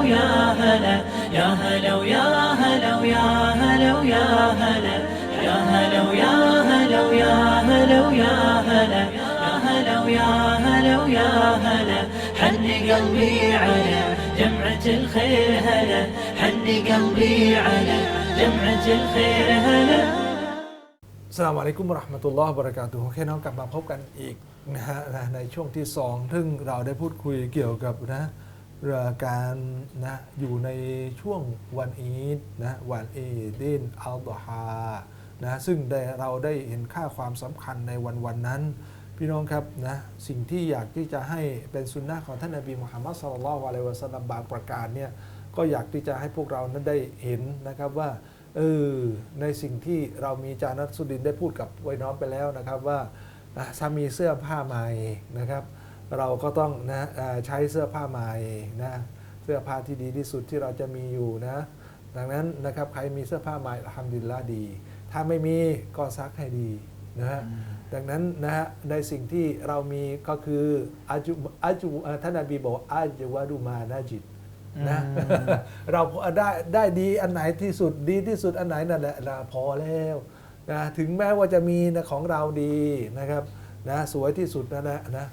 ويا هلا يا هلا ويا هلا ويا هلا ويا هلا يا هلا ويا هلا ويا هلا ويا هلا يا هلا ويا هلا ويا هلا حن قلبي على جمعة الخير هلا حن قلبي على جمعة الخير هلا สลามอะลัยกุมวะเราะห์มะตุลลอฮ์วะบะเราะกาตุฮ์โอเคน้องกลับมาพบกันอีกนะฮะนะในช่วงที่สองซึ่งเราได้พูดคุยเกี่ยวกับนะเรื่อง การนะอยู่ในช่วงวันอีดนะวันอีดินอัลดฮานะซึ่งได้เราได้เห็นค่าความสำคัญในวันวันนั้น พี่น้องครับนะสิ่งที่อยากที่จะให้เป็นสุนนะของท่านนบีมุฮัมมัดสุลลัลลอฮุอะลัยวะสัลลัมบางประการเนี่ยก็อยากที่จะให้พวกเรานั้นได้เห็นนะครับว่าเออในสิ่งที่เรามีจานัสุดินได้พูดกับไว้น้องไปแล้วนะครับว่าอะถ้ามีเสื้อผ้าใหม่นะครับ เราก็ต้องนะอ่าใช้เสื้อผ้าใหม่นะเสื้อผ้าที่ดีที่สุดที่เราจะมีอยู่นะดังนั้นนะครับใครมีเสื้อผ้าใหม่ทำดินละดี ถ้าไม่มีก็ซักให้ดีนะฮะดังนั้นนะฮะในสิ่งที่เรามีก็คืออาจุอาจุเอ่อท่านนบีบอกอาจวาดูมานาจิตนะเราได้ได้ดีอันไหนที่สุดดีที่สุดอันไหนนั่นแหละนะพอแล้วนะถึงแม้ว่าจะมีนะของเราดีนะครับนะสวยที่สุดนั่นแหละนะ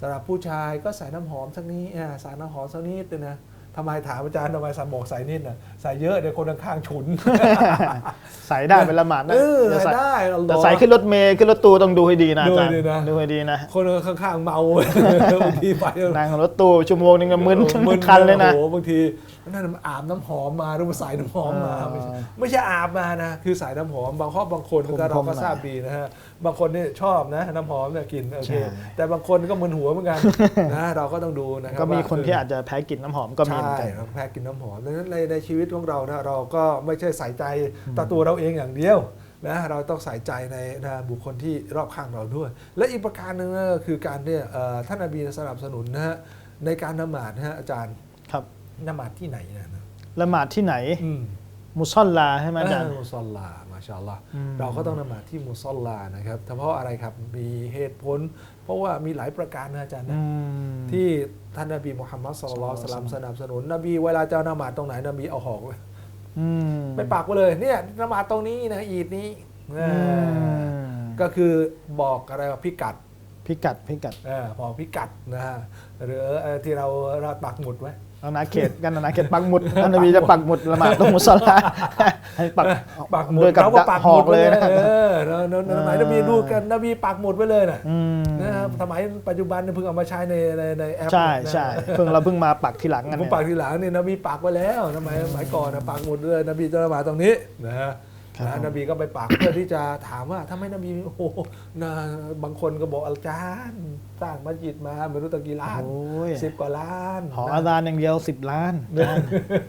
สำหรับผู้ชายก็ใส่น้ำหอมสักนี้อ่าใส่น้ำหอมสักนิดนึงนะทำไมถามอาจารย์ทำไมสามบอกใส่นิดน่ะใส่เยอะเดี๋ยวคนข้างๆฉุน ใส่ได้เป็นละหมาดนะเออแต่ใส่ได้อัลลอฮ์แต่ใส่ขึ้นรถเมล์ขึ้นรถตู้ต้องดูให้ดีนะอาจารย์ดูให้ดีนะดูให้ดีนะคนข้างๆเมาบางทีไปนั่งรถตู้ชั่วโมงนึงก็มึนมึคันเลยนะโอ้โหบางทีนั่นมันอาบน้ำหอมมาหรือมาใส่น้ำหอมมาอ่าไม่ใช่ไม่ใช่อาบมานะคือใส่น้ำหอมบางครอบบางคนคุมก็เราคุมก็หน่อยทราบดีนะฮะบางคนนี่ชอบนะน้ำหอมเนี่ยกลินโอเคใช่แต่บางคนก็มึนหัวเหมือนกันนะเราก็ต้องดูนะครับก็มีว่าคนที่อาจจะแพ้กลิ่นน้ำหอมก็มีเหมือนใช่กันครับแพ้กินน้ำหอมดังนั้นในในชีวิตของเรานะเราก็ไม่ใช่ใส่ใจแต่ตัวเราเองอย่างเดียวนะเราต้องใส่ใจในนะบุคคลที่รอบข้างเราด้วย และอีกประการหนึ่งนะคือการเนี่ยเอ่อท่านนบีสนับสนุนนะฮะในการนมาดนะฮะอาจารย์ครับนมาดที่ไหนนะละหมาดที่ไหนอืมมุซอลลาใช่ไหมอาจารย์เมุซอลลามา ชาอัลลอฮ์อืมเราก็ต้องนมาดที่มุซอลลานะครับแต่เพราะอะไรครับมีเหตุผล เพราะว่ามีหลายประการนะอาจารย์นะอืมที่ท่านนบีมุฮัมมัดสุลลัลลอฮุอะลัยฮิวะสัลลัมสนับสนุน นบีเวลาจะนมาดตรงไหนนบีเอาหอกไว้อืมไปปักไว้เลยเนี่ยนมาดตรงนี้นะอีดนี้อืมก็คือบอกอะไรว่าพิกัดพิกัดพิกัดเออบอกพิกัดนะฮะหรือเอ่อที่เราเราปักหมุดไว้ อาณาเขตกันอาณาเขตปักหมุดท่านนบีจะปักหมุดละหมาดตรงมุซอลลาให้ปักปักหมุดด้วยกับเราก็ปักหหอมุกดเลยนะนะเออเราเราสมัยนบีดูกันนบีปักหมุดไว้เลยนะอืมนะครับสมัยปัจจุบันเนี่ยเพิ่งเอามาใช้ในในในแอปใช่นะใช่เพิ่งเราเพิ่งมาปักทีหลังกันผมเนี่ยปักทีหลังเนี่ยนบีปักไว้แล้วสมัยสมัยก่อนนะปักหมุดเลยนบีจะมาตรงนี้นะฮะครับ นะนบีก็ไปปักเพื่อที่จะถามว่าทำไมนบีโอ้โหนะบางคนก็บอกอาจารย์สร้างมัสยิดมาไม่รู้ตะกี่ล้านโอ้ยสิบกว่าล้านหอนะอาซานอย่างเดียว10ล้าน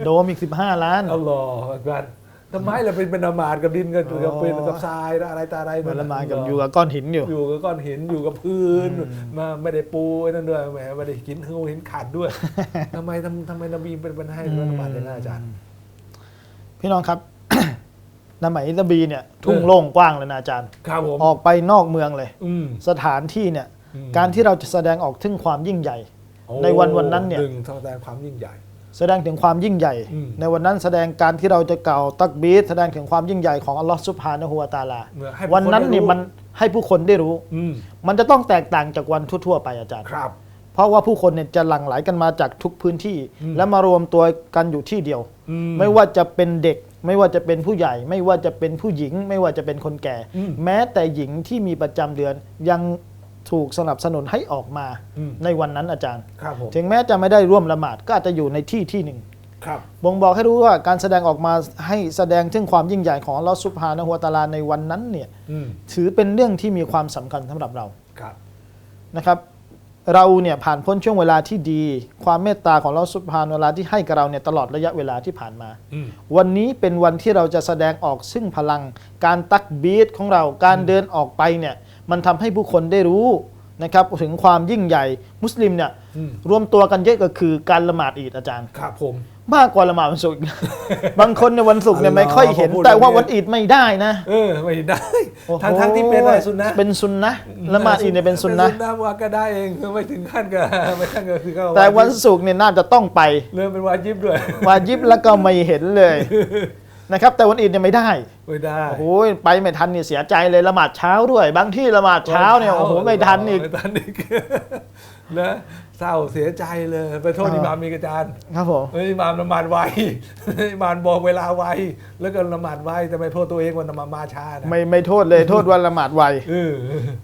โดมอีก15ล้านอัลลอฮฺอักบัรทำไมเราเป็นเป็นนามาดกับดินกันกับเป็นกับทรายอะไรตาอะไรมันละหมาดกับลอยู่กับก้อนหินอยู่ อยู่กับก้อนหินอยู่กับพื้นมาไม่ได้ปูไอ้นั่นด้วยแหมไม่ได้หินหูหินขาดด้วยทำไมทำทำไมนบีเป็นเป็นให้ละหมาดอย่างนั้นอาจารย์ พี่น้องครับ นมัยนบีเนี่ยทุ่งโล่งกว้างเลยนะอาจารย์ ครับผมออกไปนอกเมืองเลย อืม สถานที่เนี่ยอืม การที่เราจะแสดงออกถึงความยิ่งใหญ่โอ้ในวันวันนั้นเนี่ย หนึ่งแสดงความยิ่งใหญ่ แสดงถึงความยิ่งใหญ่ อืม ในวันนั้นแสดงการที่เราจะกล่าวตักบีรแสดงถึงความยิ่งใหญ่ของอัลลอฮฺซุบฮานะฮูวะตะอาลาเมื่อให้ผู้วันนั้นคได้นี่รู้ มันให้ผู้คนได้รู้ อืมมันจะต้องแตกต่างจากวันทั่ว ๆ ไปอาจารย์ ครับ เพราะว่าผู้คนเนี่ยจะหลั่งไหลกันมาจากทุกพื้นที่อืมและมารวมตัวกันอยู่ที่เดียว อืไม่ว่าจะเป็นเด็ก ไม่ว่าจะเป็นผู้ใหญ่ ไม่ว่าจะเป็นผู้หญิง ไม่ว่าจะเป็นคนแก่ อืมแม้แต่หญิงที่มีประจำเดือนยังถูกสนับสนุนให้ออกมาอืม ในวันนั้นอาจารย์ ครับผมถึงแม้จะไม่ได้ร่วมละหมาดก็อาจจะอยู่ในที่ที่หนึ่ง ครับ บ่งบอกให้รู้ว่าการแสดงออกมาให้แสดงถึงความยิ่งใหญ่ของอัลลอฮฺซุบฮานะฮูวะตะอาลาในวันนั้นเนี่ยอืมถือเป็นเรื่องที่มีความสำคัญสำหรับเราครับนะครับ เราเนี่ยผ่านพ้นช่วงเวลาที่ดี ความเมตตาของเราสุภานเวลาที่ให้กับเราเนี่ยตลอดระยะเวลาที่ผ่านมาอืมวันนี้เป็นวันที่เราจะแสดงออกซึ่งพลัง การตักบีดของเราการเดินออกไปเนี่ยมันทำให้ผู้คนได้รู้นะครับถึงความยิ่งใหญ่มุสลิมเนี่ยอืมรวมตัวกันเยอะก็คือการละหมาดอีดอาจารย์ครับผม มากกว่าละหมาดวันศุกร์อีกนะ บางคนในยวันศุกร์เนี่ยอัลลอฮ์ไม่ค่อยเห็นพอพูดแต่ว่าเรื่องวันอีดไม่ได้นะเออไม่ได้โอ้โหทั้งทั้งที่เป็นอะไรสุนนะเป็นซุนนะละหมาดอีดเนี่ยเป็นซุนนะเป็นะว่าก็ได้เองไม่ถึงขั้นกับไม่ขั้นกับคือเขาแต่วันศุกร์เนี่ยน่าจะต้องไปเริ่มเป็นวาจิบด้วยวาจิบแล้วก็ไม่เห็นเลยนะครับ แต่วันอีดเนี่ยไม่ได้ไม่ได้โอ้โหไปไม่ทันนี่เสียใจเลยละหมาดเช้าด้วย บางที่ละหมาดเช้าเนี่ยโอ้โหไม่ทันอีกไม่ทันอีกนะ เศร้าเสียใจเลยไปโทษอ่าอิหมามมีกระจานครับผมเฮ้ยอิหมามละหมาดไวอิหมามบอกเวลาไวแล้วก็ละหมาดไวแต่ไม่โทษตัวเองวันละหมาดมาช้านะไม่ไม่โทษเลยโทษวันละหมาดไวเออ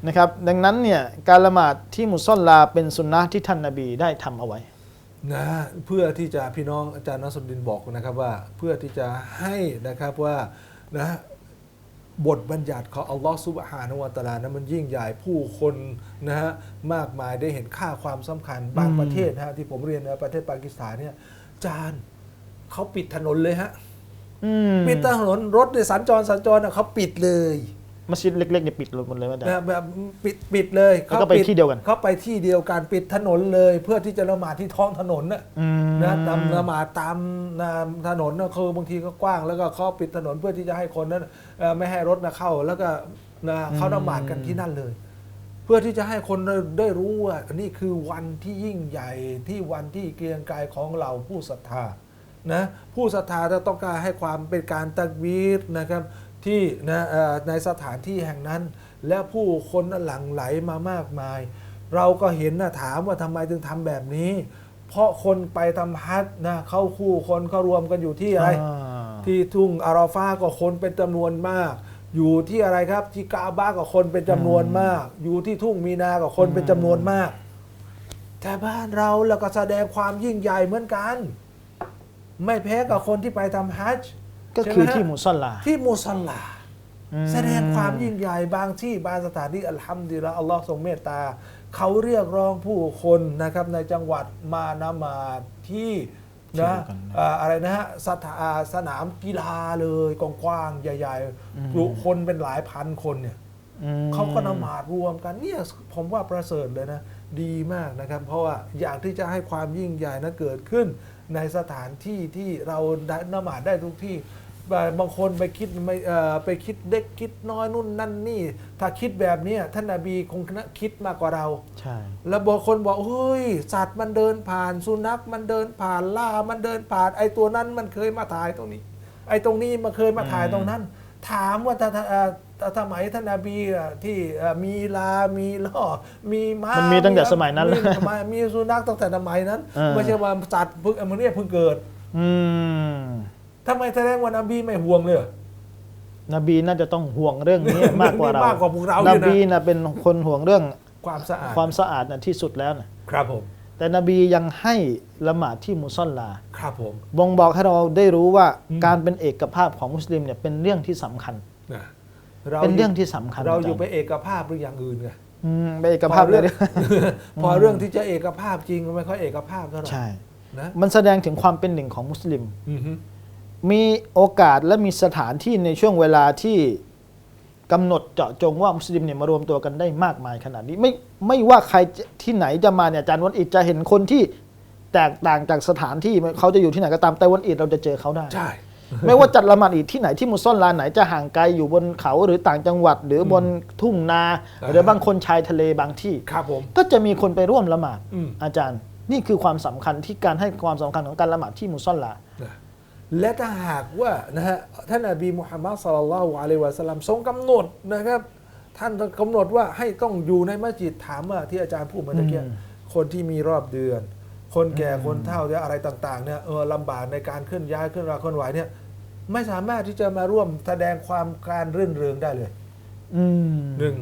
นะครับ ดังนั้นเนี่ยการละหมาดที่มุสลาเป็นสุนนะที่ท่านนบีได้ทำเอาไว้นะเพื่อที่จะพี่น้องอาจารย์นสรุดดินบอกนะครับว่าเพื่อที่จะให้นะครับว่านะ บทบัญญัติของอัลลอฮฺซุบฮานะฮูวะตะอาลานะมันยิ่งใหญ่ผู้คนนะฮะมากมายได้เห็นค่าความสำคัญบางอืมประเทศนะฮะที่ผมเรียนในประเทศปากีสถานเนี่ยจานเขาปิดถนนเลยฮะอืมปิดถนนรถเนี่ยสัญจรสัญจรน่ะเขาปิดเลย มัสยิดเล็กๆเนี่ยปิดหมดเลยว่าแต่ นะแบบปิดปิดเลยแล้วก็ไปขาที่เดียวกัน เขาไปที่เดียวกันปิดถนนเลย เพื่อที่จะละหมาดที่ท้องถนนน่ะอืมนะตามละหมาดตามนะถนนนะคือบางทีก็กว้าง แล้วก็เขาปิดถนนเพื่อที่จะให้คนนั้นเอ่อไม่ให้รถนะเข้า แล้วก็นะเขาละหมาดกันที่นั่นเลย เพื่อที่จะให้คนได้ได้รู้ว่านี่คือวันที่ยิ่งใหญ่ที่วันที่เกรียงไกรของเราผู้ศรัทธานะผู้ศรัทธาจะต้องการให้ความเป็นการตักบีรนะครับ ที่นะเอ่อในสถานที่แห่งนั้น และผู้คนน่ะหลั่งไหลมามากมาย เราก็เห็นนะถามว่าทำไมถึงทำแบบนี้ เพราะคนไปทำฮัจญ์นะเข้าคู่คนเขารวมกันอยู่ที่อะไรอ่าที่ทุ่งอาราฟาก็คนเป็นจำนวนมาก อยู่ที่อะไรครับที่กาบาก็คนเป็นจำนวนมาก อยู่ที่ทุ่งมีนาก็คนเป็นจำนวนมาก แต่บ้านเราแล้วก็แสดงความยิ่งใหญ่เหมือนกัน ไม่แพ้กับคนที่ไปทำฮัจญ์ ก็คือใช่ไหมฮะที่มุสลาที่มุสลาอืมแสดงความยิ่งใหญ่บางที่บางสถานที่อัลฮัมดุลิลละอัลลอฮ์ทรงเมตตา เขาเรียกร้องผู้คนนะครับในจังหวัดมานามาดที่นะอ่าอะไรนะฮะสถาอ่าสนามกีฬาเลยกว้างๆใหญ่ๆกลุ่คนเป็นหลายพันคนเนี่ยอืมเขาก็นมาดรวมกันเนี่ยผมว่าประเสริฐเลยนะ ดีมากนะครับ เพราะว่าอยากที่จะให้ความยิ่งใหญ่นะเกิดขึ้น ในสถานที่ที่เราได้นมาดได้ทุกที่ บาบางคนไปคิดไม่เอ่อไปคิดเด็กคิดน้อยนู่นนั่นนี่ ถ้าคิดแบบเนี้ยท่านนาบีคงคิดมากกว่าเรา ใช่ แล้วบางคนบอกเฮ้ยสัตว์มันเดินผ่านสุนัขมันเดินผ่านล่ามันเดินผ่าน ไอ้ตัวนั้นมันเคยมาถ่ายตรงนี้ ไอ้ตรงนี้มันเคยมาถ่ายตรงนั้น ถามว่า ถ้าถ้าเอ่อถ้าสมัยท่านนาบีอะที่เอ่อมีลา มีล่อ มีม้า มันมีตั้งแต่สมัยนั้นมีแล้วมีมีสุนัขตั้งแต่สมัยนั้นเออไม่ใช่ว่าสัตว์เพิ่งมันเนี่ยเพิ่งเกิด อืมทำไมแสดงว่านบีไม่ห่วงเลยเหรอนบีน่าจะต้องห่วงเรื่องนี้มากกว่าเรามากกว่าพวกเรานเนี่ยนะบีนะเป็นคนห่วงเรื่องความสะอาดความสะอาดนะที่สุดแล้วนะครับผมแต่นบียังให้ละหมาดที่มุสลา ครับผมบ่งบอกให้เราได้รู้ว่าอืมการเป็นเอกภาพของมุสลิมเนี่ยเป็นเรื่องที่สำคัญ นะเป็นเรื่องที่สำคัญเราอยู่จไปเอกภาพหรืออย่างอื่นไงอืมเป็นเอกภาพเลยพอเรื่องที่จะเอกภาพจริงก็ไม่ค่อยเอกภาพเท่าไหร่ใช่นะมันแสดงถึงความเป็นหนึ่งของมุสลิมอือฮึมีโอกาสและมีสถานที่ในช่วงเวลาที่กำหนดเจาะจงว่ามุสลิมเนี่ยมารวมตัวกันได้มากมายขนาดนี้ไม่ไม่ว่าใครจะที่ไหนจะมาเนี่ยอาจารย์วันอิดจะเห็นคนที่แตกต่างจากสถานที่เขาจะอยู่ที่ไหนก็ตามแต่วันอิดเราจะเจอเขาได้ใช่ ไม่ว่าจัดละหมาดอีดที่ไหนที่มุสลาไหนจะห่างไกลอยู่บนเขาหรือต่างจังหวัด หรือบนทุ่งนาอ่าหรือบางคนชายทะเลบางที่ครับผมก็จะมีคนไปร่วมละหมาดอืมอาจารย์ นี่คือความสำคัญที่การให้ความสำคัญของการละหมาดที่มุสลานะและถ้าหากว่านะฮะท่านอบีมุฮัมมัดสุลลัลลอฮุอะลัยฮิวะสัลลัมทรงกำหนดนะครับ ท่านกำหนดว่าให้ต้องอยู่ในมัสยิดถามว่าที่อาจารย์พูดเมื่อตะกี้อืมคนที่มีรอบเดือน คนแก่คนเฒ่าเนี่ยอะไรต่างๆเนี่ยเออลำบากในการเคลื่อนย้ายเคลื่อนราเคลื่อนไหวเนี่ย ไม่สามารถที่จะมาร่วมแสดงความการรื่นเริงได้เลยอืมหนึ่ง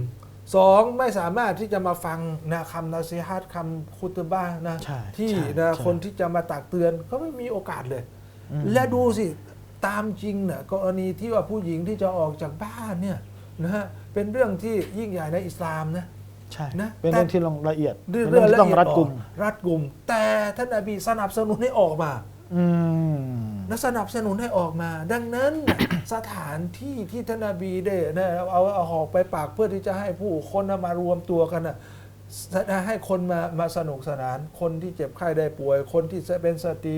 สองไม่สามารถที่จะมาฟังนะคำนาซีฮัตคำคุตบ้านะใช่ที่ใช่นะใช่คนที่จะมาตักเตือนก็ไม่มีโอกาสเลยอืมและดูสิตามจริงเนะ่ะกรณีที่ว่าผู้หญิงที่จะออกจากบ้านเนี่ยนะฮะเป็นเรื่องที่ยิ่งใหญ่ในอิสลามนะใช่นะเป็นเรื่องที่ลงละเอียดเรื่องเป็นเรื่องที่ต้องละเอียรัดกุมรัดกุม แต่ท่านอบีสนับสนุนให้ออกมาอืม และสนับสนุนให้ออกมา ดังนั้นน่ะสถานที่ที่ท่านนบีได้นะเอาเอาหอกไปปากเพื่อที่จะให้ผู้คนน่ะมารวมตัวกันนะให้คนมามาสนุกสนาน คนที่เจ็บไข้ได้ป่วย คนที่เป็นสตรี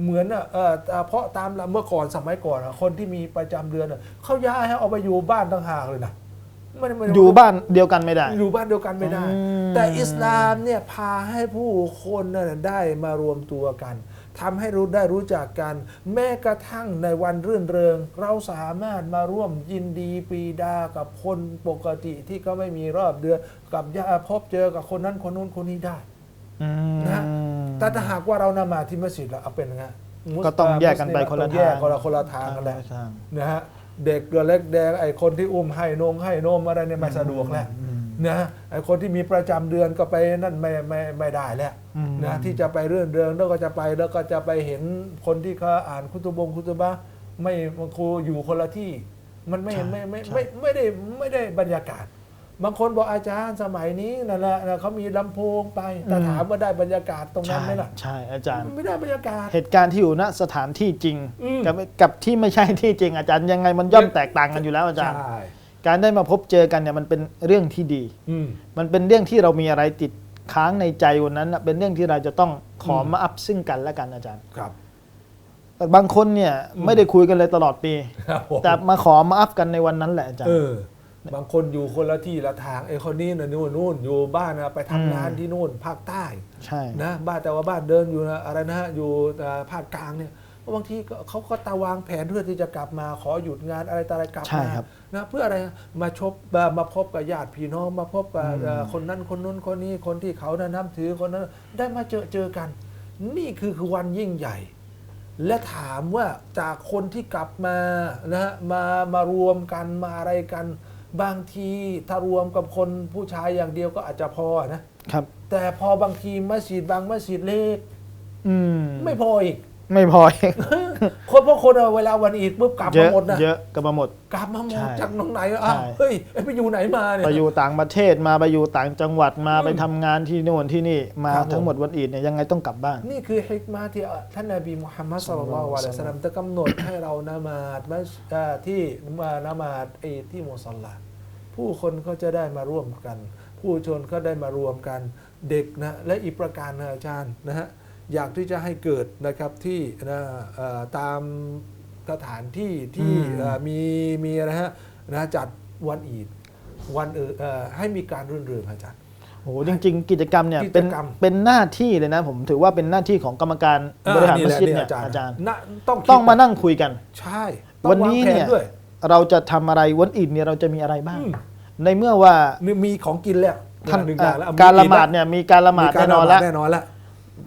เหมือนอะเออแต่เพราะตามเมื่อก่อนสมัยก่อนอะคนที่มีประจำเดือนอะเขาย้ายให้เอาไปอยู่บ้านต่างหากเลยนะไม่ได้ไม่ได้อยู่บ้านเดียวกันไม่ได้ อยู่บ้านเดียวกันไม่ได้อืมแต่อิสลามเนี่ยพาให้ผู้คนน่ะได้มารวมตัวกัน ทำให้รู้ได้รู้จักกัน แม้กระทั่งในวันรื่นเริง เราสามารถมาร่วมยินดีปรีดากับคนปกติที่ก็ไม่มีรอบเดือนกับญาติพบเจอกับคนนั้นคนนู้นคนนี้ได้อืมนะแต่ถ้าหากว่าเรานมาที่มัสยิดแล้วเอาเป็นไงมุสก็ต้องแยกกันไปคนละต้องแยกทางคนละคนละทางกันแหละทางนะฮะเด็กตัวเล็กแดงไอ้คนที่อุ้มให้นงให้นมอะไรเนี่ยไม่สะดวกแล้วอืม นะไอ้คนที่มีประจำเดือนก็ไปนั่นไม่ไม่ไม่ได้แล้วอืมนะที่จะไปเรื่อนเรืองแล้วก็จะไปแล้วก็จะไปเห็นคนที่เขาอ่านคุตบงคุตบะไม่มันครูอยู่คนละที่ มันไม่ใช่ไม่ไม่ใช่ไม่ไม่ได้ไม่ได้บรรยากาศ บางคนบอกอาจารย์สมัยนี้นั่นแหละนะเขามีลำโพงไปแต่ถามว่าได้บรรยากาศตรงนั้นใช่ไหมล่ะใช่อาจารย์ไม่ได้บรรยากาศ เหตุการณ์ที่อยู่ณสถานที่จริงอืมกับกับที่ไม่ใช่ที่จริงอาจารย์ยังไงมันย่อมแตกต่างกันอยู่แล้วอาจารย์ใช่ การได้มาพบเจอกันเนี่ยมันเป็นเรื่องที่ดี อืม มันเป็นเรื่องที่เรามีอะไรติดค้างในใจวันนั้นน่ะเป็นเรื่องที่เราจะต้องขออืมมาอัพซึ่งกันและกันอาจารย์ ครับ แต่บางคนเนี่ยไม่ได้คุยกันเลยตลอดปี ครับผม แต่มาขอมาอัพกันในวันนั้นแหละอาจารเอย์ อ บางคนอยู่คนละที่ละทางไอ้คนนี้นะนู่นนู่นอยู่บ้านนะไปทำงานอืมที่นู่นภาคใต้ ใช่ นะบ้านแต่ว่าบ้านเดินอยู่นะอะไรนะฮะอยู่เอ่อภาคกลางเนี่ย บางทีก็เขาก็ตาวางแผนเพื่อที่จะกลับมาขอหยุดงานอะไรต่ออะไรกลับใช่มาครับนะเพื่ออะไรมาชบมามาพบกับญาติพี่น้องมาพบกับเอ่อคนนั้นคนนู้นคนนี้คนที่เขานะนับถือคนนั้นได้มาเจอเจอกัน นี่คือคือวันยิ่งใหญ่ และถามว่าจากคนที่กลับมานะฮะมามารวมกันมาอะไรกัน บางทีถ้ารวมกับคนผู้ชายอย่างเดียวก็อาจจะพอนะ ครับ แต่พอบางทีมัสยิดบางมัสยิดเล็ก อืม ไม่พออีก ไม่พอเองคนเพราะคนเอาเวลาวันอีดปุ๊บกลับเยมาอะหมดนะเยอะกันมาหมด กลับมาหมใช่ดจากตรงไหนอะใช่ เฮ้ยไอ้ไปอยู่ไหนมาเนี่ย ไปอยู่ต่างประเทศมาไปอยู่ต่างจังหวัดมาอืมไปทำงานที่โน่นที่นี่มาครับผม ทั้งหมดวันอีดเนี่ยยังไงต้องกลับบ้าน นี่คือฮิกมาที่ท่านนบีมุฮัมมัดสุลลัลลอฮุอะลัยฮิวะสัลลัมจะกำหนดให้เรานามาดมัสเอ่อที่มานามาดอีดที่มุสลาผู้คนก็จะได้มาร่วมกัน ผู้ชนก็ได้มารวมกันเด็กนะและอีกประการนะอาจารย์นะฮะ อยากที่จะให้เกิดนะครับที่นะเอ่อตามสถานที่ที่อืมเอ่อมีมีอะไรฮะนะจัดวันอีดวันเออเอ่อให้มีการรื่นเริงอาจารย์โอ้โหจริงๆกิจกรรมเนี่ยเป็นกิจกรรมเป็นหน้าที่เลยนะผมถือว่าเป็นหน้าที่ของกรรมการบริหารมัสยิดเนี่ยอาจารย์นะต้องคิดต้องมานั่งคุยกัน ใช่ วันนี้ต้องางแผเนี่ยด้วยเราจะทำอะไรวันอีดเนี่ยเราจะมีอะไรบ้างอืมในเมื่อว่านี่มีของกินแล้วท่านหนึ่งออะย่างแล้วการละหมาดเนี่ยมีการละหมาดกรแน่นอนแล้วแน่นอนแล้ว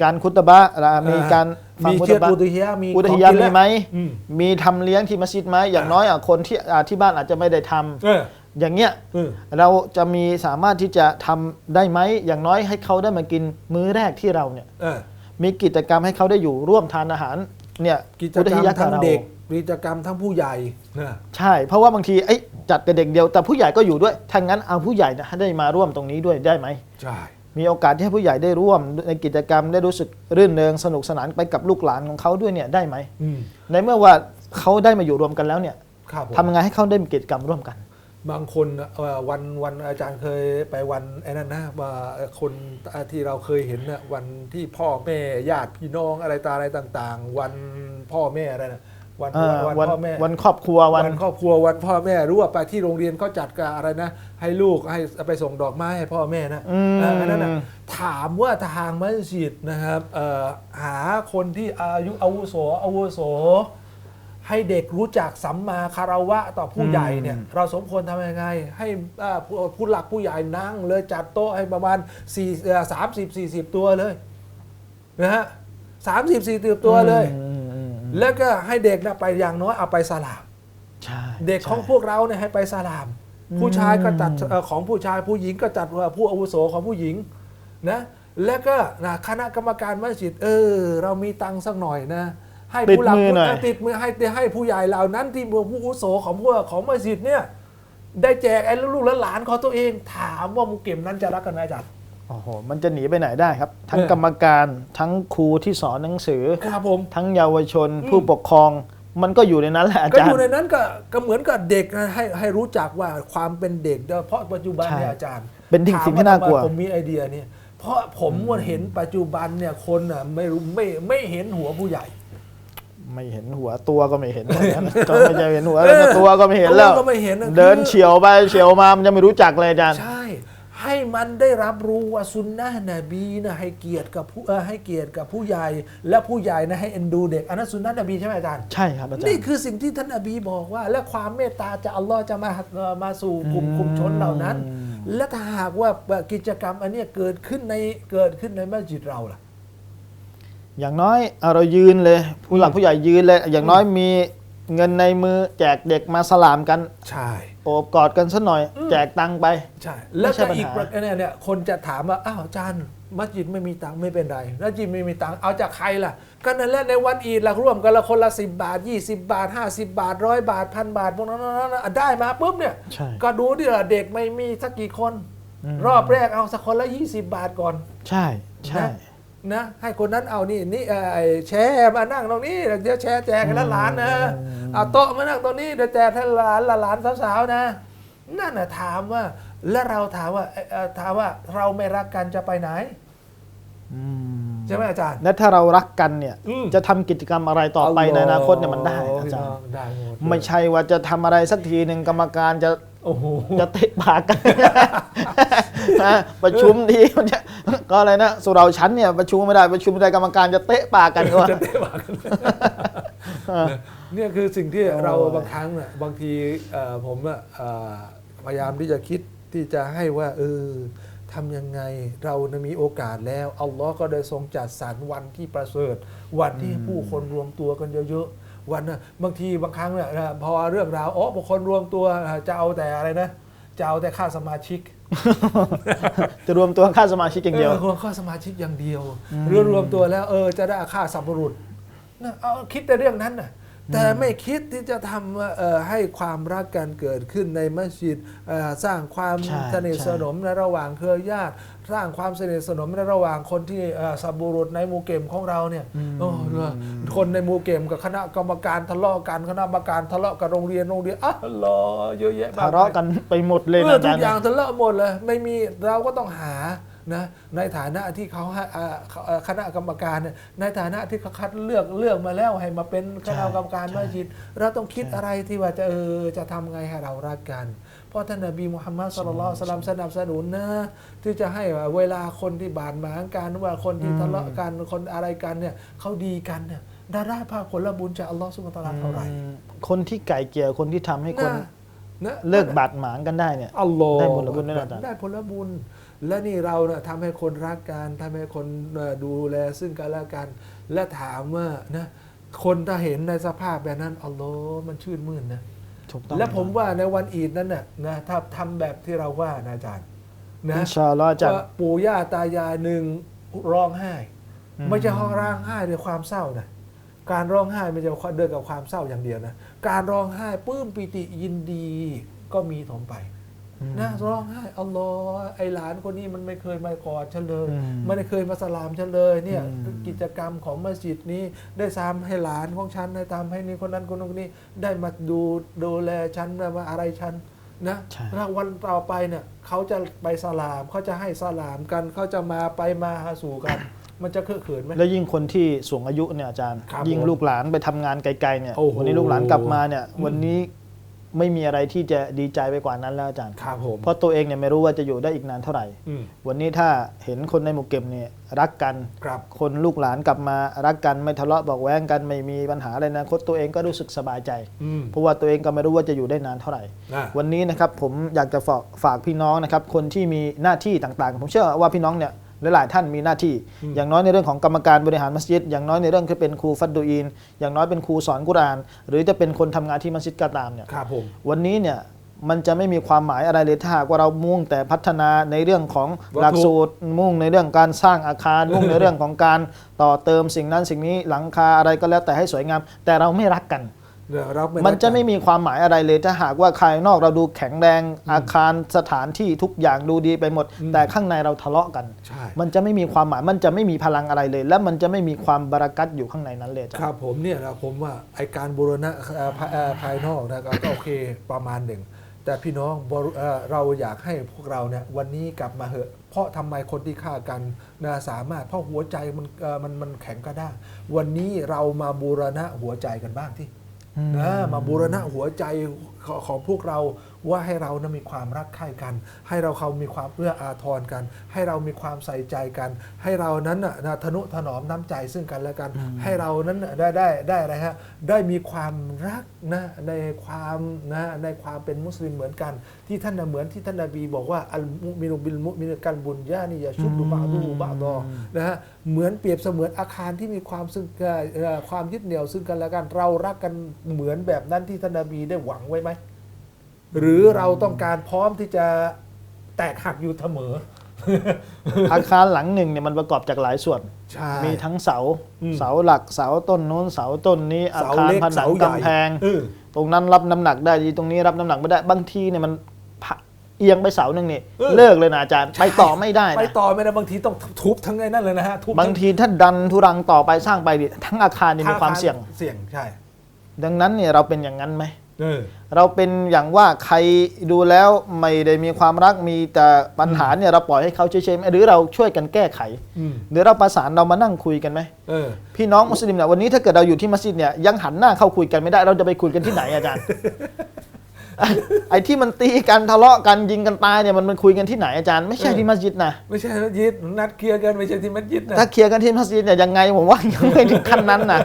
การคุตบะละมีการฟังมีคุเชีตยบะอุตุฮิยะมีอุทของยานกินมีแล้วไหม อืม มีทำเลี้ยงที่มัสยิดไหมอย่างน้อยอะคนที่อะที่บ้านอาจจะไม่ได้ทำเอออย่างเงี้ยเออ เราจะมีสามารถที่จะทำได้ไหมอย่างน้อยให้เขาได้มากินมื้อแรกที่เราเนี่ย เออมีกิจกรรมให้เขาได้อยู่ร่วมทานอาหารเนี่ยกิจอุกรทรมยาทั้งเรา เด็กกิจกรรมทั้งผู้ใหญ่นะ ใช่ เพราะว่าบางทีเอ้ยจัดแต่เด็กเดียวแต่ผู้ใหญ่ก็อยู่ด้วยถ้างั้นเอาผู้ใหญ่นะให้ได้มาร่วมตรงนี้ด้วยได้ไหม ใช่ มีโอกาสที่ให้ผู้ใหญ่ได้ร่วมในกิจกรรมได้รู้สึกรื่นเริงสนุกสนานไปกับลูกหลานของเขาด้วยเนี่ยได้ไหมอืมในเมื่อว่าเขาได้มาอยู่รวมกันแล้วเนี่ยครับผมทำยังไงให้เขาได้มีกิจกรรมร่วมกัน บางคนเอ่อวันวันอาจารย์เคยไปวันไอ้นั่นนะว่าคนที่เราเคยเห็นน่ะวันที่พ่อแม่ญาติพี่น้องอะไรตาอะไรต่าง ๆ วันพ่อแม่อะไรนะ วันเอ่อวันวันพ่อแม่ วันครอบครัววันวันครอบครัววันพ่อแม่รู้ว่าไปที่โรงเรียนเขาจัดการอะไรนะ ให้ลูกให้ไปส่งดอกไม้ให้พ่อแม่นะอืมเอออันนั้นนะถามว่าทางมัสยิดนะครับเอ่อหาคนที่อายุอาวุโสอาวุโส ให้เด็กรู้จักสัมมาคารวะต่อผู้ใหญ่เนี่ยอืมเราสมควรทำยังไง ให้อ่าผู้ผู้หลักผู้ใหญ่นั่งเลยจัดโต๊ะให้ประมาณสี่สามสิบสี่สิบตัวเลยนะฮะสามสิบสี่สิบตัวเลยอืมอืมอืม แล้วก็ให้เด็กนะไปอย่างน้อยเอาไปสลาม ใช่เด็กของใช่พวกเราเนี่ยให้ไปสลามอืมผู้ชายก็จัดเอ่อของผู้ชายผู้หญิงก็จัดว่าผู้อาวุโสของผู้หญิงนะแล้วก็นะคณะกรรมการมัสยิดเออ เรามีตังค์สักหน่อยนะ ให้ติดผู้หลักมือผู้หน่อยเอ่อติดมือให้ให้ผู้ใหญ่เหล่านั้นที่ผู้อาวุโสของพวกของมัสยิดเนี่ยได้แจกไอ้ลูกและหลานของตัวเอง ถามว่ามุกเก็มนั้นจะรักกันไหมอาจารย์ โอ้โห มันจะหนีไปไหนได้ครับ ทั้งเออกรรมการทั้งครูที่สอนหนังสือ ครับผม ทั้งเยาวชนอืมผู้ปกครอง มันก็อยู่ในนั้นแหละอาก็จารอย์ ยู่ในนั้นก็ก็เหมือนกับเด็กนะให้ให้รู้จักว่าความเป็นเด็กโดยเฉพาะปัจจุบันเนี่ยใช่อาจารย์เป็นสิ่งถมสิ่งที่น่ากลัว ทำไมผมมีไอเดียเนี่ยเพราะผมว่าเห็นปัจจุบันเนี่ยคนอะไม่รู้ไม่ไม่เห็นหัวผู้ใหญ่ไม่เห็นหัวตัวก็ไม่เห็นก็ไม่จะเห็นหัวแล้วนะตัวก็ไม่เห็นแล้วตัวก็ไม่เห็นนะเดินคือเฉียวไปเฉียวมามันจะไม่รู้จักเลยอาจารย์ ใช่ ให้มันได้รับรู้ว่าซุนนะห์นบีนะให้เกียรติกับผู้เอ่อให้เกียรติกับผู้ใหญ่ และผู้ใหญ่นะให้เอ็นดูเด็กอันนั้นซุนนะห์นบีใช่ไหมอาจารย์ใช่ครับอาจารนี่ย์คือสิ่งที่ท่านนบีบอกว่า และความเมตตาจากอัลลอฮ์จะมาเอ่อมาสู่กลุ่มกลุ่มชนเหล่านั้น และถ้าหากว่ากิจกรรมอันเนี้ยเกิดขึ้นในเกิดขึ้นในมัสยิดเราล่ะ อย่างน้อยเอาเรายืนเลย ผู้หลักผู้ใหญ่ยืนเลย อย่างน้อยมีเงินในมือแจกเด็กมาสลามกันใช่ โอบกอดกันสักหน่อย แจกตังค์ไป ใช่ แล้วไม่ใช่ก็ปัญหาอีกประการเนี่ยเนี่ยคนจะถามว่า อ้าวอาจารย์มัสยิดไม่มีตังค์ไม่เป็นไรมัสยิดไม่มีตังค์เอาจากใครล่ะ ก็นั่นแหละในวันอีดละร่วมกันละคนละสิบบาท 20 บาท 50 บาทร้อยบาทพันบาทพวกนั้นๆๆได้มาปุ๊บเนี่ย ใช่ ก็ดูดิละเด็กไม่มีสักกี่คนอืมรอบแรกเอาสักคนละ 20 บาทก่อน ใช่ ใช่ นะ นะให้คนนั้นเอานี่นี่เอ่อไอ้แชร์มานั่งตรงนี้เดี๋ยวแชร์แจกให้หลานๆนะเอาโต๊ะมานั่งตรงนี้เดี๋ยวแจกให้หลานหลานๆสาวๆนะ นั่นน่ะถามว่า แล้วเราถามว่าเอ่อเอ่อถามว่าเราไม่รักกันจะไปไหนอืมใช่ไหมอาจารย์และถ้าเรารักกันเนี่ยอืมจะทำกิจกรรมอะไรต่อไปในอนาคตเนี่ยมันได้อาจารย์ได้หมดไม่ใช่ว่าจะทำอะไรสักทีหนึ่งกรรมการจะ โอ้โหจะเตะปากกันนะประชุมทีมันจะก็อะไรนะสุเราชั้นเนี่ยประชุมไม่ได้ประชุมไม่ได้กรรมการจะเตะปากกันก็ว่าจะเตะปากกันเนี่ยคือสิ่งที่เราบางครั้งน่ะบางทีเอ่อผมอะเอ่อพยายามที่จะคิดที่จะให้ว่าเออทำยังไงเรานะมีโอกาสแล้วอัลลอฮ์ก็ได้ทรงจัดสรรวันที่ประเสริฐ วันที่ผู้คนรวมตัวกันเยอะๆ วันน่ะบางทีบางครั้งเนี่ยนะพอเรื่องราวอ๋อผู้คนรวมตัวจะเอาแต่อะไรนะจะเอาแต่ค่าสมาชิกจะรวมตัวค่าสมาชิกอย่างเดียวเออรวมค่าสมาชิกอย่างเดียวเรือรวมตัวแล้วเออจะได้ค่าสัมปรุษนะเอาคิดแต่เรื่องนั้นน่ะ แต่ไม่คิดที่จะทำว่าเอ่อให้ความรักกันเกิดขึ้นในมัสยิดเอ่อสร้างความใช่สนิทใช่สนมในระหว่างเครือญาติ สร้างความสนิทสนมในระหว่างคนที่เอ่อสับบุรุษในหมู่เกมของเราเนี่ยโอ้เรื่องคนในหมู่เกมกับคณะกรรมการทะเลาะกันคณะกรรมการทะเลาะกับโรงเรียนโรงเรียนอะรอเยอะแยะมากทะเลาะกันไปหมดเลยเอนะออาทุจารกย์อย่างทะเลาะหมดเลย ไม่มีเราก็ต้องหา นะในฐานะที่เขาให้อ่าเขาเอ่อคณะกรรมการเนี่ยในฐานะที่เขาคัดเลือกเลือกมาแล้วให้มาเป็นคณะกรรมการมัสยิดเราต้องคิดอะไรที่ว่าจะเออจะทำไงให้เรารักกัน เพราะท่านนบีมุฮัมมัดสุลลัลลอฮุอะลัยฮิวะซัลลัมสนับสนุนนะที่จะให้ว่าเวลาคนที่บาดหมางกันว่าคนที่ทะเลาะกันคนอะไรกันเนี่ยเขาดีกันเนี่ยได้ได้ภาคผลบุญจากอัลลอฮฺสุบฮานะฮูวะตะอาลาเท่าไหร่ คนที่ไก่เกลี่ยคนที่ทำให้คนนะนะเลิกบาดหมางกันได้เนี่ย อัลลอฮ์ได้ผลบุญด้วยนะอาจารย์ ได้ผลบุญ และนี่เราเนี่ยทำให้คนรักกันทำให้คนเอ่อดูแลซึ่งกันและกัน และถามว่านะคนถ้าเห็นในสภาพแบบนั้นอัลลอฮ์มันชื่นมื่นนะถูกต้องและผมว่าในวันอีดนั้นน่ะนะถ้าทำแบบที่เราว่านะอาจารย์นะอินชาอัลลอฮ์อาจารย์ว่าปู่ย่าตายายหนึ่งร้องไห้อืมไม่ใช่ห้องร้องไห้ด้วยความเศร้านะการร้องไห้ไม่ใช่เดินกับความเศร้าอย่างเดียวนะ การร้องไห้ปลื้มปิติยินดีก็มีถมไป นะร้องไห้อัลลอฮ์ไอหลานคนนี้มันไม่เคยมากอดฉันเลยอืมมันไม่เคยมาสลามฉันเลยเนี่ยอืมกิจกรรมของมัสยิดนี้ได้ซ้ำให้หลานของฉันได้ตามให้นี่คนนั้นคนนู้นคนนี้ได้มาดูดูแลฉันมาอะไรฉันนะใช่แล้ววันต่อไปเนี่ยเขาจะไปสลามเขาจะให้สลามกันเขาจะมาไปมาหาสู่กัน มันจะเคอะเขินไหมแล้วยิ่งคนที่สูงอายุเนี่ยอาจารย์ครับยิ่งผมลูกหลานไปทำงานไกลๆเนี่ยโอ้โหวันนี้ลูกหลานกลับมาเนี่ยอืมวันนี้ ไม่มีอะไรที่จะดีใจไปกว่านั้นแล้วอาจารย์ครับผมเพราะตัวเองเนี่ยไม่รู้ว่าจะอยู่ได้อีกนานเท่าไหร่ อืม วันนี้ถ้าเห็นคนในหมู่เก็มเนี่ยรักกันครับ คนลูกหลานกลับมารักกันไม่ทะเลาะเบอกแว้งกันไม่มีปัญหาอะไรนะคตตัวเองก็รู้สึกสบายใจ อืม เพราะว่าตัวเองก็ไม่รู้ว่าจะอยู่ได้นานเท่าไหร่ อะวันนี้นะครับผมอยากจะฝากฝากพี่น้องนะครับคนที่มีหน้าที่ต่างๆ ผมเชื่อว่าพี่น้องเนี่ย หลายๆท่านมีหน้าที่ อย่างน้อยในเรื่องของกรรมการบริหารมัสยิด อย่างน้อยในเรื่องที่เป็นครูฟัดดูอีนอย่างน้อยเป็นครูสอนกุรอาน หรือจะเป็นคนทำงานที่มัสยิดก็ตามเนี่ยครับผมวันนี้เนี่ยมันจะไม่มีความหมายอะไรเลยถ้าหากว่าเรามุ่งแต่พัฒนาในเรื่องของวัตถุหลักสูตร มุ่งในเรื่องการสร้างอาคาร มุ่งในเรื่องของการต่อเติมสิ่งนั้นสิ่งนี้หลังคาอะไรก็แล้วแต่ให้สวยงาม แต่เราไม่รักกัน เดี๋ยวเราไม่มันจะรักกัไม่มีความหมายอะไรเลยถ้าหากว่าภายนอกเราดูแข็งแรงอาคารสถานที่ทุกอย่างดูดีไปหมดอืมแต่ข้างในเราทะเลาะกันใช่มันจะไม่มีความหมายมันจะไม่มีพลังอะไรเลย และมันจะไม่มีความบารักัตอยู่ข้างในนั้นเลยอาจ้ะครับผมเนี่ยนะผมว่าไอการบูรณะเอ่อภายเอ่อภายนอกนะก็ก็โอเคประมาณหนึ่งแต่พี่น้องบรเอ่อเราอยากให้พวกเราเนี่ยวันนี้กลับมาเหอะ เพราะทำไมคนที่ฆ่ากันนะสามารถเพราะหัวใจมันเอ่อมันมันแข็งกระด้างวันนี้เรามาบูรณะหัวใจกันบ้างที่ นะมาบูรณะหัวใจ ของของพวกเราว่าให้เรานะมีความรักใคร่กัน ให้เราเขามีความเอื้ออาทรกัน ให้เรามีความใส่ใจกัน ให้เรานั้นน่ะนะทนุถนอมน้ำใจซึ่งกันและกัน ให้เรานั้นน่ะได้ได้ได้อะไรฮะได้มีความรักนะในความนะในความเป็นมุสลิมเหมือนกัน ที่ท่านน่ะเหมือนที่ท่านนบีบอกว่าอัลมุมินุบิลมุมินกันบุญญานี่ยาชุดดุบาดูบาดอนะฮะเหมือนเปรียบเสมือนอาคารที่มีความซึ่งเอ่อเอ่อความยึดเหนี่ยวซึ่งกันและกันเรารักกันเหมือนแบบนั้นที่ท่านนบีได้หวังไว้ไหม หรือเราต้องการพร้อมที่จะแตกหักอยู่เสมอ อาคารหลังหนึ่งเนี่ยมันประกอบจากหลายส่วน ใช่ มีทั้งเสา อืม เสาหลัก เสาต้นนู้น เสาต้นนี้ อาเสาคารเล็กผนัเสางใหญ่กำแพง เออตรงนั้นรับน้ำหนักได้ดีตรงนี้รับน้ำหนักไม่ได้ บางทีเนี่ยมันผะเอียงไปเสาหนึ่งนี่เออเลิกเลยนะอาจารย์ ไปต่อไม่ได้ไปนะต่อไม่ได้บางทีต้องทุบทั้งไอ้นั่นเลยนะฮะทุบบางทีถ้าดันทุรังต่อไปสร้างไปดิทั้งอาคารนี่มีความเสี่ยง เสี่ยงใช่ ดังนั้นเนี่ยเราเป็นอย่างนั้นไหม เออเราเป็นอย่างว่าใครดูแล้วไม่ได้มีความรักมีแต่ปัญหาเนี่ยเราปล่อยให้เขาเฉยๆไหมหรือเราช่วยกันแก้ไขอืมหรือเราประสานเรามานั่งคุยกันไหมเออพี่น้องมุสลิมเนี่ยวันนี้ถ้าเกิดเราอยู่ที่มัสยิดเนี่ยยังหันหน้าเข้าคุยกันไม่ได้เราจะไปคุยกันที่ไหนอาจารย์ ไอ้ที่มันตีกันทะเลาะกันยิงกันตายเนี่ยมันมันคุยกันที่ไหนอาจารย์ไม่ใช่เออที่มัสยิดนะไม่ใช่มัสยิดนัดเคลียร์กันไม่ใช่ที่มัสยิดนะถ้าเคลียร์กันที่มัสยิดเนี่ยยังไงผมว่ายังไม่ถึงขั้นนั้นนะ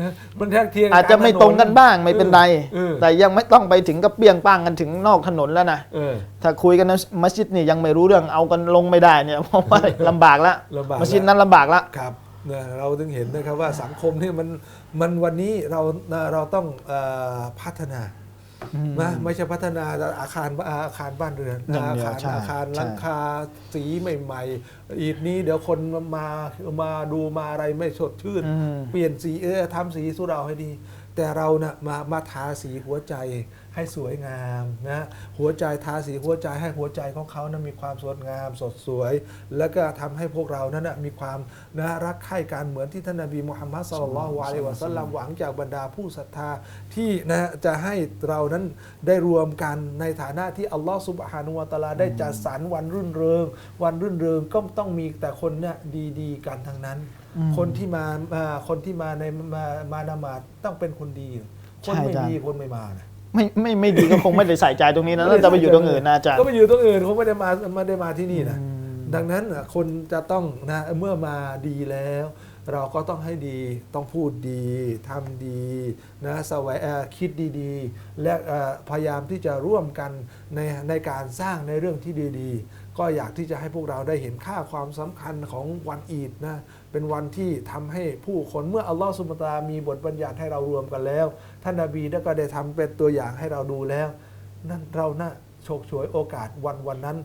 นะมันแท้เคลียร์อาจจะไม่ตรงกันบ้างไม่เป็นไรเออแต่ยังไม่ต้องไปถึงกับเปี้ยงป้างกันถึงนอกถนนแล้วนะเออถ้าคุยกันในมัสยิดนี่ยังไม่รู้เรื่องเอากันลงไม่ได้เนี่ยเพราะว่าลำบากละลำบากละมัสยิดนั้นลำบากละครับเนี่ยเราถึงเห็นนะครับว่าสังคมนี่มันมันวันนี้เราเราต้องเอ่อพัฒนา นะไม่ใช่พัฒนาอาคารอาคารบ้านเรือนอย่างอาเดียวคารใช่อาคารใช่หลังคาสีใหม่ๆอีกนี้เดี๋ยวคนมามาดูมาอะไรไม่สดชื่น อืม เปลี่ยนสีเออทำสีสู้เราให้ดี แต่เรานะ่ะมามาทาสีหัวใจ ให้สวยงามนะหัวใจทาสีหัวใจให้หัวใจของเขานะมีความสดงาม สดสวย แล้วก็ทำให้พวกเรานั้นนะมีความนะรักใคร่กันเหมือนที่ท่านนบีมุฮัมมัดสุลลัลลอฮุอะลัยฮิวะสัลลัมหวังจากบรรดาผู้ศรัทธาที่นะจะให้เรานั้นได้รวมกันในฐานะที่อัลลอฮฺสุบฮานุวะตะอาลาได้จัดสรรวันรื่นเริง วันรื่นเริงก็ต้องมีแต่คนเนี่ยดีๆ กันทั้งนั้นอืมคนที่มามาคนที่มาในมามานามาดต้องเป็นคนดีใช่คนไม่อาจารย์ดีคนไม่มานะ ไม่ไม่ไม่ดีก็คงไม่ได้ใส่ใจตรงนี้นะแล้วจะไปอยู่ตรงอื่นนะอาจารย์ก็ไปอยู่ตรงอื่นเขาไม่ได้มาไม่ได้มาที่นี่นะอืมดังนั้นน่ะคนจะต้องนะเมื่อมาดีแล้ว เราก็ต้องให้ดีต้องพูดดีทำดีนะสวายเอ่อคิดดีๆ และเอ่อพยายามที่จะร่วมกันในในการสร้างในเรื่องที่ดีๆ ก็อยากที่จะให้พวกเราได้เห็นค่าความสำคัญของวันอีดนะ เป็นวันที่ทำให้ผู้คนเมื่ออัลลอฮฺสุบฮานะฮูวะตะอาลามีบทบัญญัติให้เรารวมกันแล้ว ท่านนาบีได้ก็ได้ทำเป็นตัวอย่างให้เราดูแล้ว นั่นเราน่าโชคช่วยโอกาสวันวันนั้น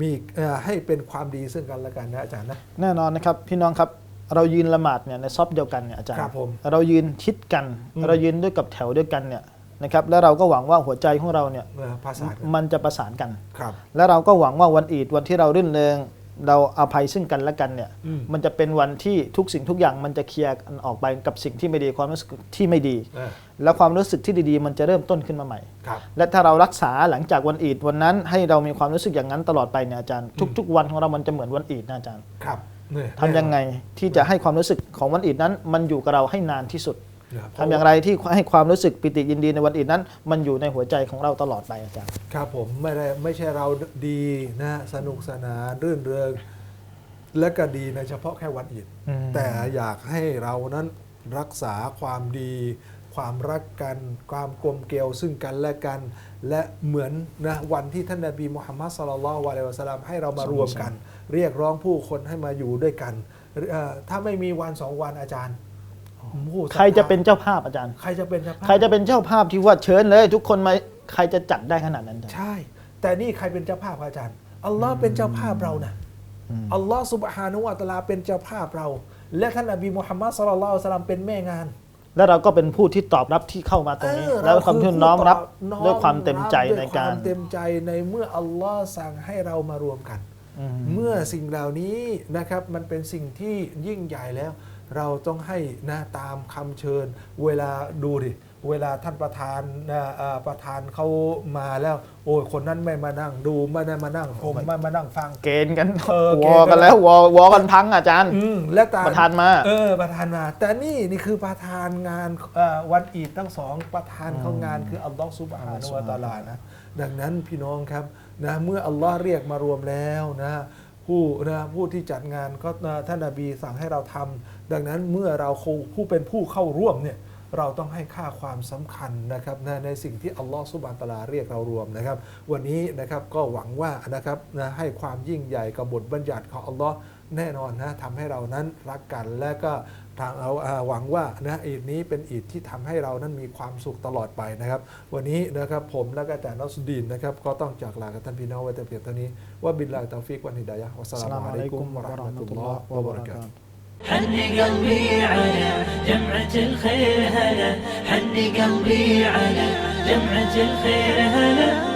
มีเอ่อให้เป็นความดีซึ่งกันและกันนะอาจารย์นะแน่นอนนะครับพี่น้องครับเรายืนละหมาดเนี่ยในซอบเดียวกันเนี่ยอาจารย์ครับผมเรายืนชิดกันอืมเรายืนด้วยกับแถวด้วยกันเนี่ยนะครับแล้วเราก็หวังว่าหัวใจของเราเนี่ยเอ่อภาษากันมันจะประสานกันครับและเราก็หวังว่าวันอีดวันที่เรารื่นเริง เราอภัยซึ่งกันและกันเนี่ยอืมมันจะเป็นวันที่ทุกสิ่งทุกอย่างมันจะเคลียร์กันออกไปกับสิ่งที่ไม่ดีความรู้สึกที่ไม่ดีเออแล้วความรู้สึกที่ดีๆ มันจะเริ่มต้นขึ้นมาใหม่ครับและถ้าเรารักษาหลังจากวันอีดวันนั้น ให้เรามีความรู้สึกอย่างนั้นตลอดไปเนี่ยอาจารย์ทุก ๆ วันของเรามันจะเหมือนวันอีดนะอาจารย์ครับเนี่ยทำยังไงที่จะให้ความรู้สึกของวันอีดนั้น มันอยู่กับเราให้นานที่สุดเนี่ย ทำอย่างไรที่ให้ความรู้สึกปิติยินดีในวันอีดนั้น มันอยู่ในหัวใจของเราตลอดไปอาจารย์ ครับผมไม่ได้ไม่ใช่เราดีนะสนุกสนานรื่นเริงและก็ดีในเฉพาะแค่วันอีดอืมแต่อยากให้เรานั้นรักษาความดี ความรักกัน ความกลมเกลียวซึ่งกันและกัน และเหมือนนะวันที่ท่านนบีมุฮัมมัดสุลลัลลอฮุอะลัยฮิวะสัลลัมให้เรามารวมกัน เรียกร้องผู้คนให้มาอยู่ด้วยกันเอ่อถ้าไม่มีวันสองวันอาจารย์ ผู้ศทธาใครจะเป็นเจ้าภาพอาจารย์ ใครจะเป็นเจ้าภาพใครจะเป็นเจ้าภาพที่ว่าเชิญเลย ทุกคนมาใครจะจัดได้ขนาดนั้นอาจารย์ใช่ แต่นี่ใครเป็นเจ้าภาพอาจารย์ อัลลอฮ์เป็นเจ้าภาพเรานะอืมอัลลอฮ์สุบฮานุวะตะอาลาเป็นเจ้าภาพเรา และท่านนบีมุฮัมมัดสุลลัลลอฮุอะลัยฮิวะสัลลัมเป็นแม่งาน แล้วเราก็เป็นผู้ที่ตอบรับที่เข้ามาตรงนี้เออแล้วความที่น้อมรับน้อด้วยความเต็มใจในด้วยการความเต็มใจในเมื่ออัลลอฮ์สั่งให้เรามารวมกันอืมเมื่อสิ่งเหล่านี้นะครับมันเป็นสิ่งที่ยิ่งใหญ่แล้ว เราต้องให้นะตามคำเชิญ เวลาดูดิเวลาท่านประธานนะเอ่อประธานเขามาแล้ว โอ้ยคนนั้นไม่มานั่งดูไม่ได้มานั่งชมไม่มานั่งฟัง เกณฑ์กันเออวเกอณฑ์กันกันแล้ววอวอกันพังอาจารย์อืมและตามประธานมาเออประธานมา แต่นี่นี่คือประธานงานเอ่อวันอีดทั้งสองประธานของงานคืออัลลอฮฺซุบฮานะฮูวะตะอาลานะดังนั้นพี่น้องครับนะเมื่ออัลลอฮ์เรียกมารวมแล้วนะ ผู้นะผู้ที่จัดงานก็ท่านนบีสั่งให้เราทำดังนั้นเมื่อเราผู้เป็นผู้เข้าร่วมเนี่ยเราต้องให้ค่าความสำคัญนะครับในสิ่งที่อัลลอฮฺสุบานตลาเรียกเรารวมนะครับ วันนี้นะครับก็หวังว่านะครับให้ความยิ่งใหญ่กับบทบัญญัติของอัลลอฮ์แน่นอนนะทำให้เรานั้นรักกันและก็ ทางเราอ่าหวังว่านะอีดนี้เป็นอีดที่ทำให้เรานั้นมีความสุขตลอดไปนะครับ วันนี้นะครับผมและก็อาจารย์นอสดีนนะครับก็ต้องจากลากับท่านพี่น้องไว้แต่เพียงเท่านี้ว่าบิลลาฮิตตอฟิกวันฮิดายะฮ์วัสสลามุอะลัยกุมวะเราะห์มะตุลลอฮ์วะบะเราะกาตุฮ์ حن قلبي على جمعة الخير هلا حن قلبي على جمعة الخير هلا